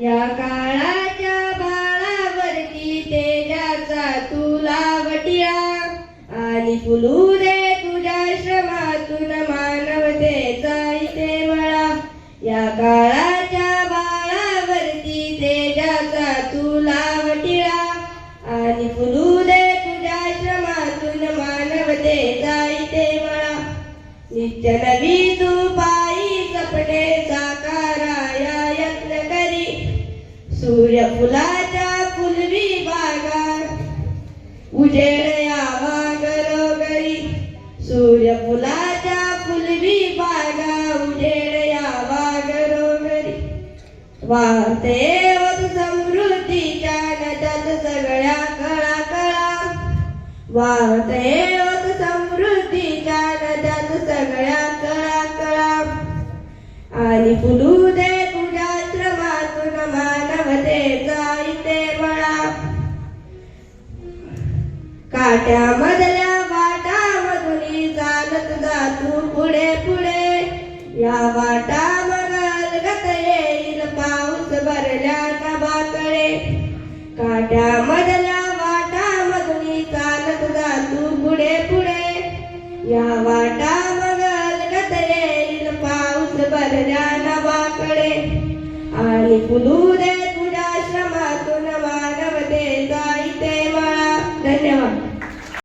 या काळाच्या बाळावरती तेजाचा तुला वटिया. आणि फुलू दे तुझ्या श्रमातून मानवतेचा इथे मळा. या काळाच्या बाळावरती तेजाचा तुला वटिया. आणि फुलू दे तुझ्या श्रमातून मानवतेचा इथे मळा. नित्य नवी तू पा सूर्य फुलाच्या फुलवी बागा उजेड यावा घरोघरी सूर्य फुलाच्या फुलवी बागा उजेड यावा घरोघरी वाहते समृद्धीच्या गजात सगळ्या कळा कळा वाहते समृद्धीच्या गजात सगळ्या कळा कळा आणि फुलू मानवतेचा काट्या मधल्या वाटा वाटामधून चालत जा तू पुढे पुढे. या वाटा मगलगत येईल पाऊस भरल्या नभाकडे वाटा वाटामधून चालत जा तू पुढे पुढे. या वाटा मगलगत येईल पाऊस भरल्या नभाकडे आणि फुलू दे